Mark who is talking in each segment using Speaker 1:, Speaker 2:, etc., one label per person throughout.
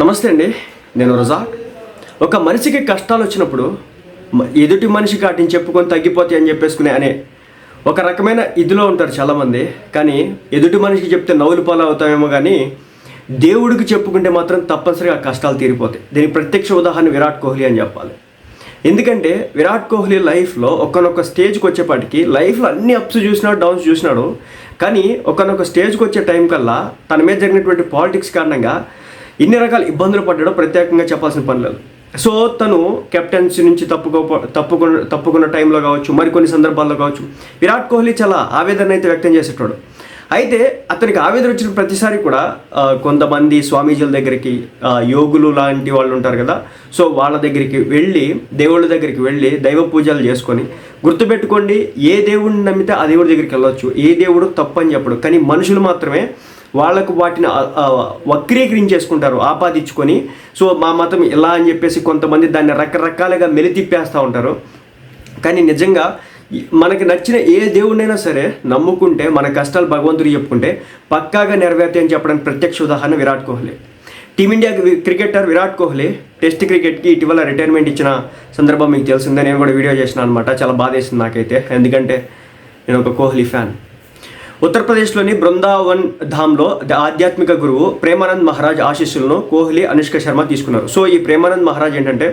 Speaker 1: నమస్తే అండి నేను రజాక్ ఒక మనిషికి కష్టాలు వచ్చినప్పుడు ఎదుటి మనిషి కాటిని చెప్పుకొని తగ్గిపోతాయి అని చెప్పేసుకునే అనే ఒక రకమైన ఇదిలో ఉంటారు చాలామంది. కానీ ఎదుటి మనిషికి చెప్తే నవ్వులు పాలు అవుతామేమో కానీ దేవుడికి చెప్పుకుంటే మాత్రం తప్పనిసరిగా కష్టాలు తీరిపోతాయి. దీనికి ప్రత్యక్ష ఉదాహరణ విరాట్ కోహ్లీ అని చెప్పాలి. ఎందుకంటే విరాట్ కోహ్లీ లైఫ్లో ఒకనొక స్టేజ్కి వచ్చేపాటికి లైఫ్లో అన్ని అప్స్ చూసినాడు డౌన్స్ చూసినాడు. కానీ ఒకనొక స్టేజ్కి వచ్చే టైం కల్లా తన మీద జరిగినటువంటి పాలిటిక్స్ కారణంగా ఇన్ని రకాల ఇబ్బందులు పడ్డాడో ప్రత్యేకంగా చెప్పాల్సిన పని లేదు. సో తను కెప్టెన్సీ నుంచి తప్పుకో తప్పుకున్న తప్పుకున్న టైంలో కావచ్చు మరికొన్ని సందర్భాల్లో కావచ్చు విరాట్ కోహ్లీ చాలా ఆవేదన అయితే వ్యక్తం చేసేటాడు. అయితే అతనికి ఆవేదన వచ్చిన ప్రతిసారి కూడా కొంతమంది స్వామీజీల దగ్గరికి యోగులు లాంటి వాళ్ళు ఉంటారు కదా సో వాళ్ళ దగ్గరికి వెళ్ళి దేవుళ్ళ దగ్గరికి వెళ్ళి దైవ పూజలు చేసుకొని గుర్తుపెట్టుకోండి ఏ దేవుడిని నమ్మితే ఆ దేవుడి దగ్గరికి వెళ్ళొచ్చు ఏ దేవుడు తప్పని చెప్పడు కానీ మనుషులు మాత్రమే వాళ్ళకు వాటిని వక్రీకరించేసుకుంటారు ఆపాదించుకొని. సో మా మతం ఇలా అని చెప్పేసి కొంతమంది దాన్ని రకరకాలుగా మెలితిప్పేస్తూ ఉంటారు. కానీ నిజంగా మనకి నచ్చిన ఏ దేవుడినైనా సరే నమ్ముకుంటే మన కష్టాలు భగవంతుడు చెప్పుకుంటే పక్కాగా నెరవేర్తాయి అని చెప్పడానికి ప్రత్యక్ష ఉదాహరణ Virat Kohli. Team India cricketer Virat Kohli test క్రికెట్కి ఇటీవల రిటైర్మెంట్ ఇచ్చిన సందర్భం మీకు తెలిసిందే. నేను కూడా వీడియో చేసిన అనమాట చాలా బాధేసింది నాకైతే. ఎందుకంటే నేను ఒక కోహ్లీ ఫ్యాన్. ఉత్తరప్రదేశ్లోని బృందావన్ ధామ్లో ఆధ్యాత్మిక గురువు ప్రేమానంద్ మహారాజ్ ఆశీస్సులను కోహ్లీ అనుష్క శర్మ తీసుకున్నారు. సో ఈ ప్రేమానంద్ మహారాజ్ ఏంటంటే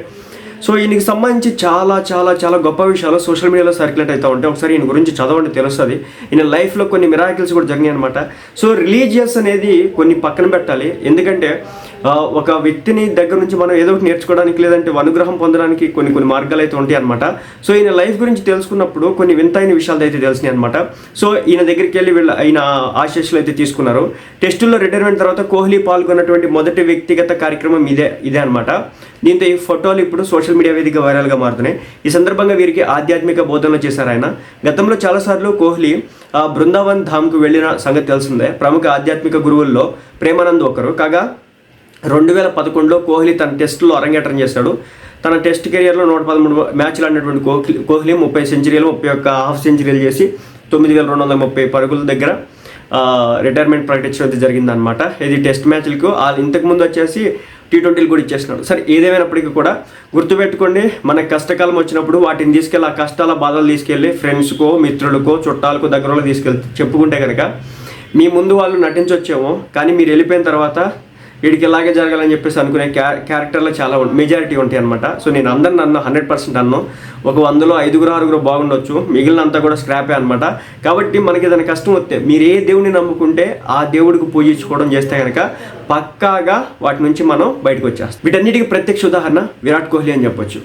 Speaker 1: సో ఈయనకి సంబంధించి చాలా చాలా చాలా గొప్ప విషయాలు సోషల్ మీడియాలో సర్క్యులేట్ అవుతూ ఉంటాయి. ఒకసారి ఈయన గురించి చదవండి తెలుస్తుంది. ఈయన లైఫ్లో కొన్ని మిరాకిల్స్ కూడా జరిగినాయి అనమాట సో రిలీజియస్ అనేది కొన్ని పక్కన పెట్టాలి. ఎందుకంటే ఒక వ్యక్తిని దగ్గర నుంచి మనం ఏదో ఒకటి నేర్చుకోవడానికి లేదంటే అనుగ్రహం పొందడానికి కొన్ని కొన్ని మార్గాలు అయితే ఉంటాయి అనమాట సో ఈయన లైఫ్ గురించి తెలుసుకున్నప్పుడు కొన్ని వింతైన విషయాలు అయితే తెలిసినాయి అనమాట సో ఈయన దగ్గరికి వెళ్ళి వీళ్ళ ఆయన ఆశీస్సులు అయితే తీసుకున్నారు. టెస్టుల్లో రిటైర్మెంట్ తర్వాత కోహ్లీ పాల్గొన్నటువంటి మొదటి వ్యక్తిగత కార్యక్రమం ఇదే ఇదే అనమాట దీంతో ఈ ఫోటోలు ఇప్పుడు సోషల్ మీడియా వేదిక వైరల్గా మారుతున్నాయి. ఈ సందర్భంగా వీరికి ఆధ్యాత్మిక బోధనలు చేశారు ఆయన. గతంలో చాలాసార్లు కోహ్లీ ఆ, బృందావన్ ధామ్కు వెళ్ళిన సంగతి తెలిసిందే. ప్రముఖ ఆధ్యాత్మిక గురువుల్లో ప్రేమానంద్ ఒకరు. కాగా రెండు వేల పదకొండులో కోహ్లీ తన టెస్టులో అరంగేట్రం చేశాడు. తన టెస్ట్ కెరియర్లో నూట పదమూడు మ్యాచ్లు ఆడినటువంటి కోహ్లీ కోహ్లీ ముప్పై సెంచరీలు ముప్పై ఒక్క హాఫ్ సెంచరీలు చేసి తొమ్మిది వేల రెండు వందల ముప్పై పరుగుల దగ్గర రిటైర్మెంట్ ప్రకటించడం అయితే జరిగిందనమాట ఇది టెస్ట్ మ్యాచ్లకు ఇంతకుముందు వచ్చేసి టీ ట్వంటీలు కూడా ఇచ్చేస్తున్నాడు. సరే ఏదేమైనప్పటికీ కూడా గుర్తుపెట్టుకోండి మన కష్టకాలం వచ్చినప్పుడు వాటిని తీసుకెళ్ళి ఆ కష్టాల బాధలు తీసుకెళ్ళి ఫ్రెండ్స్కో మిత్రులకో చుట్టాలకో దగ్గరలో తీసుకెళ్ళి చెప్పుకుంటే కనుక మీ ముందు వాళ్ళు నటించొచ్చేమో కానీ మీరు వెళ్ళిపోయిన తర్వాత వీడికి ఇలాగే జరగాలని చెప్పేసి అనుకునే క్యా క్యారెక్టర్లో చాలా మెజారిటీ ఉంటాయి అనమాట సో నేను అందరిని అన్న హండ్రెడ్ పర్సెంట్ అన్ను. ఒక వందలో ఐదుగురు ఆరుగురు బాగుండొచ్చు. మిగిలినంతా కూడా స్క్రాపే అనమాట కాబట్టి మనకి ఏదైనా కష్టం వస్తే మీరు ఏ దేవుడిని నమ్ముకుంటే ఆ దేవుడికి పూజించుకోవడం చేస్తే కనుక పక్కాగా వాటి నుంచి మనం బయటకు వచ్చేస్తాం. వీటన్నిటికీ ప్రత్యక్ష ఉదాహరణ విరాట్ కోహ్లీ అని చెప్పొచ్చు.